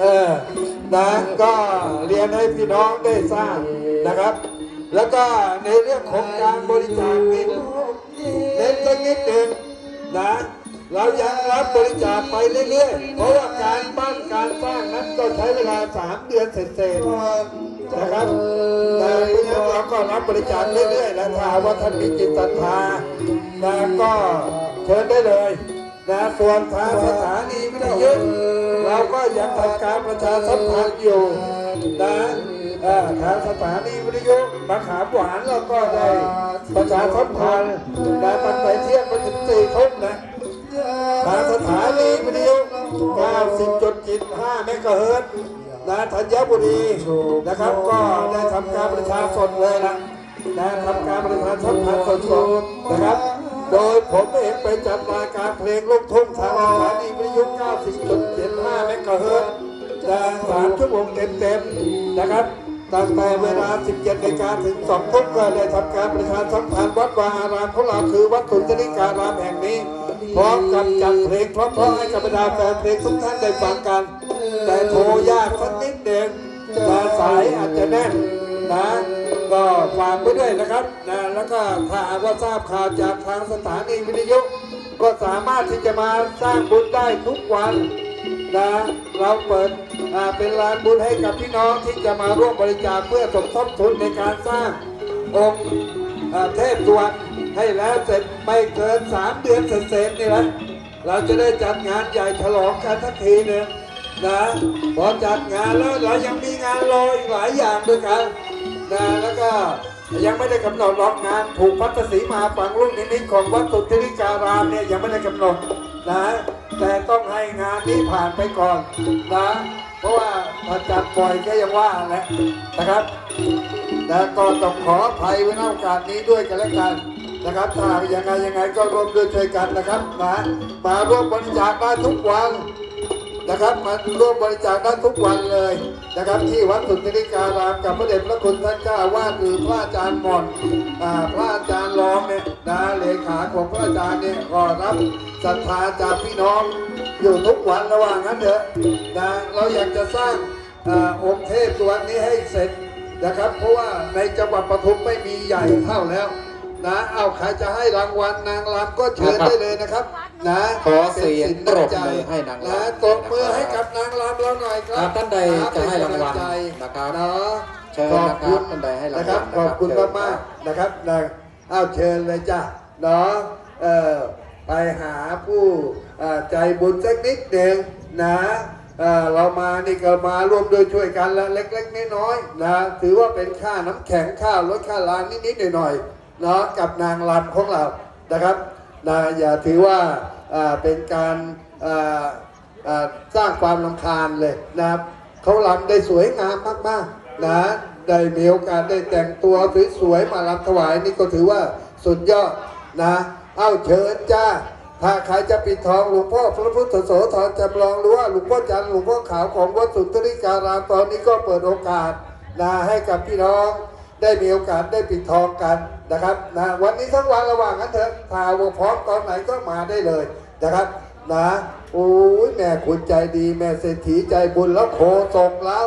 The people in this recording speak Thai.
เออนะก็เรียนให้พี่น้องได้ทราบนะครับ แล้วก็ในเรื่องของการบริจาคนี่เน้นสักนิดหนึ่งนะเรายังรับบริจาคไปเรื่อยๆ เพราะว่าการบ้านการสร้างนั้นก็ใช้เวลา3เดือนเสร็จๆนะครับแต่เพราะนั้นเราก็รับบริจาคเรื่อยๆนะถ้าว่าท่านมีจิตศรัทธานะก็เชิญได้เลยนะส่วนทางสถานีวิทยุ เราก็ยังทำการประชาสัมพันธ์อยู่นะทางสถานีวิทยุมะขามหวานเราก็ได้ประชาสัมพันธ์นะตั้งแต่เที่ยงไปถึงสี่ทุ่มนะทางสถานีวิทยุ90.75เมกะเฮิรตซ์นะธัญบุรีนะครับก็ได้ทำการประชาสดเลยนะนะทำการประชาสัมพันธ์สดๆนะครับ โดยผมเองไปจัดรายการเพลงลูกทุ่งทางสถานีวิทยุ90.75 เต็มๆนะครับตั้งแต่เวลา 17นาฬิกาถึง2ทุ่มก็ได้ทำการประชาสัมพันธ์วัดวาอารามของเราคือวัดสุนทริการามแห่งนี้ พร้อมกับจัดเพลงเพราะๆให้กับบรรดาแฟนเพลงทุกท่านได้ฟังกัน แต่โทรยากสักนิดเดียวมาสายอาจจะแน่นนะก็ฝากไว้ด้วยนะครับนะแล้วก็ถ้าหากว่าทราบข่าวจากทางสถานีวิทยุก็สามารถที่จะมาสร้างบุญได้ทุกวัน นะเราเปิดเป็นลานบุญให้กับพี่น้องที่จะมาร่วมบริจาคเพื่อสมทบทุนในการสร้างองค์เทพสวรรณให้แล้วเสร็จไม่เกิน3เดือนเสร็จนี่แหละเราจะได้จัดงานใหญ่ฉลองกันทักทีหนึ่งนะพอจัดงานแล้วเรายังมีงานรออีกหลายอย่างด้วยกันนะแล้วก็ยังไม่ได้กำหนดรอบงานผูกพัทธสีมาฝังลูกนิมิตของวัดสุทธิการามเนี่ยยังไม่ได้กำหนดนะ แต่ต้องให้งานนี้ผ่านไปก่อนนะ เพราะว่าถ้าจัดบ่อยก็ยังว่าแหละนะครับ แต่ก็ต้องขออภัยไว้ในโอกาสนี้ด้วยกันแล้วกันนะครับถ้าอยังไงยังไงก็ร่วมด้วยช่วยกันนะครับนะมาร่วมบริจาคได้ทุกวันนะครับมาร่วมบริจาคได้ทุกวันเลยนะครับ ที่วัดสุนทริการามกับพระเดชพระคุณท่านเจ้าอาวาสหรือพระอาจารย์หมอนอ่าพระอาจารย์รองเนี่ยาของพระอาจารย์เนี่ยก็รับศรัทธาจากพี่น้องอยู่ทุกวันระหว่างนั้นเถอะนะเราอยากจะสร้างอาองค์เทพตัวนี้ให้เสร็จนะครับ เพราะว่าในจังหวัดปทุมไม่มีใหญ่เท่าแล้วนะเอาใครจะให้รางวัลนางรำก็เชิญได้เลยนะครับ นะขอเสียงป็นสินน้ำใจปรบมือให้นางรำนะตบมือให้กับนางรำเราหน่อยคครัรับบท่านใดจะให้รางวัลเป็นกำลัใจนะครับเนาะเชิญขอบนะครับคุณท่านใดให้รางวัลนะครับนะครับขอบคุณเชิมากญมากๆนะครับนะเอาเชิญเลยจ้ะ เนาะเออไปหาผู้ใจบุญสักนิดหนึ่งนะเเรามานี่ก็มาร่วมโดยช่วยกันละเล็กๆน้อยๆนะถือว่าเป็นค่าน้ำแข็งค่าลดค่าลานนิดๆหน่อยๆเนาะกับนางรำของเรานะครับนะอย่าถือว่าาเป็นการสร้างความรำคาญเลยนะครับเขารำได้สวยงามมากๆนะได้มีโอกาสได้แต่งตัวสวยๆมารำถวายนี่ก็ถือว่าสุดยอด นะ เอาเชิญจ้า ถ้าใครจะปิดทองหลวงพ่อพระพุทธโสธรจำลองหรือว่าหลวงพ่อจันทร์หลวงพ่อขาวของวัดสุนทริการามตอนนี้ก็เปิดโอกาสนะให้กับพี่น้องได้มีโอกาสได้ปิดทองกันนะครับนะวันนี้ทั้งวันระหว่างนั้นเถอะถ้าวพร้อมตอนไหนก็มาได้เลยนะครับนะโอ้ยแม่คุณใจดี แม่เศรษฐีใจบุญแล้วโคส่งเรา